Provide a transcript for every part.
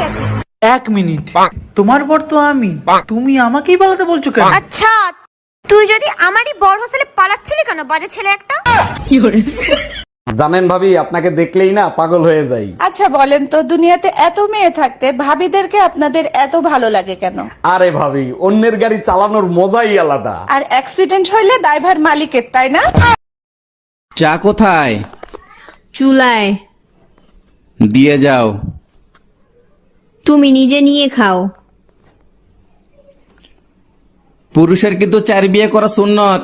গেছে। এক মিনিট। তোমার বর তো আমি। তুমি আমাকেই পালাতে বলছো কেন? আচ্ছা তুই যদি আমারই বড় হোস্টেলে পালাচ্ছিলি কেন বাজে ছেলে একটা? জানেন ভাবি আপনাকে দেখলেই না পাগল হয়ে যাই। আচ্ছা বলেন তো দুনিয়াতে এত মেয়ে থাকতে ভাবিদেরকে আপনাদের এত ভালো লাগে কেন? আরে ভাবি অন্যের গাড়ি চালানোর মজাই আলাদা। আর অ্যাক্সিডেন্ট হইলে ড্রাইভার মালিকের তাই না? চা কোথায়? চুলায়। দিয়ে যাও। তুমি নিজে নিয়ে খাও। পুরুষের কিন্তু চার বিয়ে করা সুন্নত।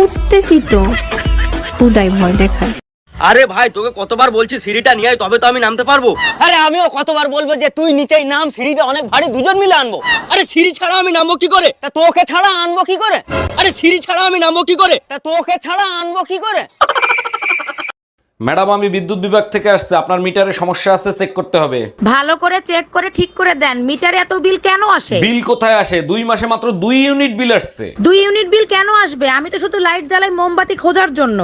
উঠতেছি তো। খুদাই ভয় দেখায়। আরে ভাই তোকে কতবার বলছি সিঁড়িটা নিয়ে আয় তবে তো আমি নামতে পারব। আরে আমিও কতবার বলব যে তুই নিচেই নাম সিঁড়িটা অনেক ভারী দুজন মিলে আনব। আরে সিঁড়ি ছাড়া আমি নামবো কি করে? তা তোকে ছাড়া আনব কি করে? আরে সিঁড়ি ছাড়া আমি নামবো কি করে? তা তোকে ছাড়া আনব কি করে? ম্যাডাম আমি বিদ্যুৎ বিভাগ থেকে আসছে। আপনার মিটারে সমস্যা আছে চেক করতে হবে। ভালো করে চেক করে ঠিক করে দেন। মিটারে এত বিল কেন আসে? বিল কোথায় আসে? দুই মাসে মাত্র দুই ইউনিট বিল আসছে। দুই ইউনিট বিল কেন আসবে? আমি তো শুধু লাইট জ্বালাই মোমবাতি খোঁজার জন্য।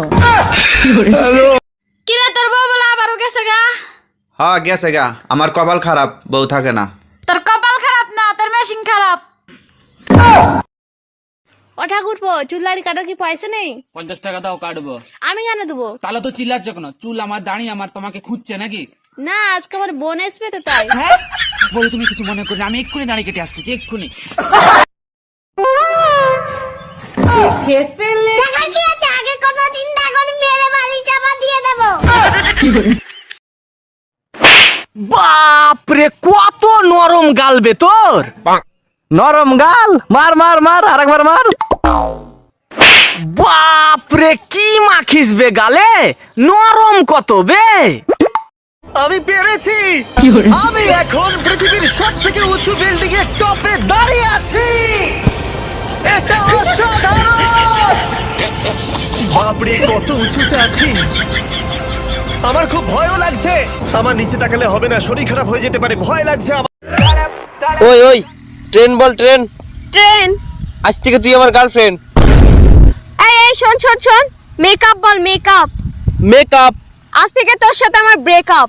কিরে তোর বউ বলে আবারও গেছে গা? হ্যাঁ গেছে গা। আমার কপাল খারাপ বউ থাকে না। তোর কপাল খারাপ না তোর ও ঠাকুর চুলার কাটা কি পয়সা নেই? পঞ্চাশ টাকা দাও কাটবো। আমি কেন দেবো? তাহলে তো চিল্লাচ্ছ কেন? চুল আমার দাঁড়িয়ে আমার তোমাকে খুঁজছে নাকি? না আজকে আমার বোন আসবে তো তাই। বলে তুমি কিছু মনে করি না, আমি এক্ষুনি দাঁড়িয়ে কেটে আসতেছি এক্ষুনি। আগে কতদিন এখন মেরে বাড়ি চাপা দিয়ে দেবো। বাপরে কত নরম গাল বে তোর! নরম গাল মার মার মার আরেকবার মার। বাপরে কি মাখিস বে গালে? নরম কত বে? আমি পেরেছি। আমি এখন পৃথিবীর সব থেকে উঁচু বিল্ডিং এর টপে দাঁড়িয়ে আছি। এটা অসাধারণ। বাপরে কত উঁচুতে আছি। আমার খুব ভয়ও লাগছে। আমার নিচে তাকালে হবে না শরীর খারাপ হয়ে যেতে পারে ভয় লাগছে আমার। ওই ওই ট্রেন বল ট্রেন। ট্রেন। আজ থেকে তুই আমার গার্লফ্রেন্ড এই এই শোন শোন শোন। মেকআপ বল মেকআপ মেকআপ আজ থেকে তোর সাথে আমার ব্রেকআপ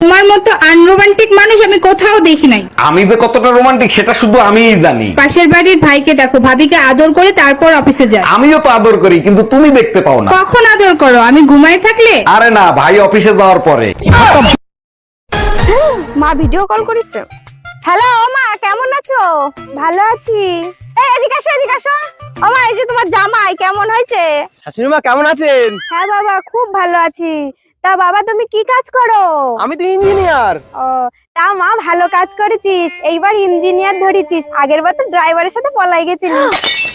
তোমার মতো আনরোমান্টিক মানুষ আমি কোথাও দেখি নাই। আমি যে কতটা রোমান্টিক সেটা শুধু আমিই জানি। পাশের বাড়ির ভাইকে দেখো ভাবিকে আদর করে তারপর অফিসে যায় আমিও তো আদর করি কিন্তু তুমি দেখতে পাও না। কখন আদর করো? আমি ঘুমাই থাকলে? আরে না ভাই অফিসে যাওয়ার পরে। মা ভিডিও কল করেছে। হ্যালো মা কেমন আছো? ভালো আছি। এই এদিকে আসো এদিকে আসো। ও মা এই যে তোমার জামাই কেমন হয়েছে? শাশুড়ি মা কেমন আছেন? হ্যাঁ বাবা খুব ভালো আছি। তা বাবা তুমি কি কাজ করো? আমি তো ইঞ্জিনিয়ার ও তা মা ভালো কাজ করেছিস। এইবার ইঞ্জিনিয়ার ধরেছিস। আগের বার তো ড্রাইভারের সাথে পলাই গেছিলিস।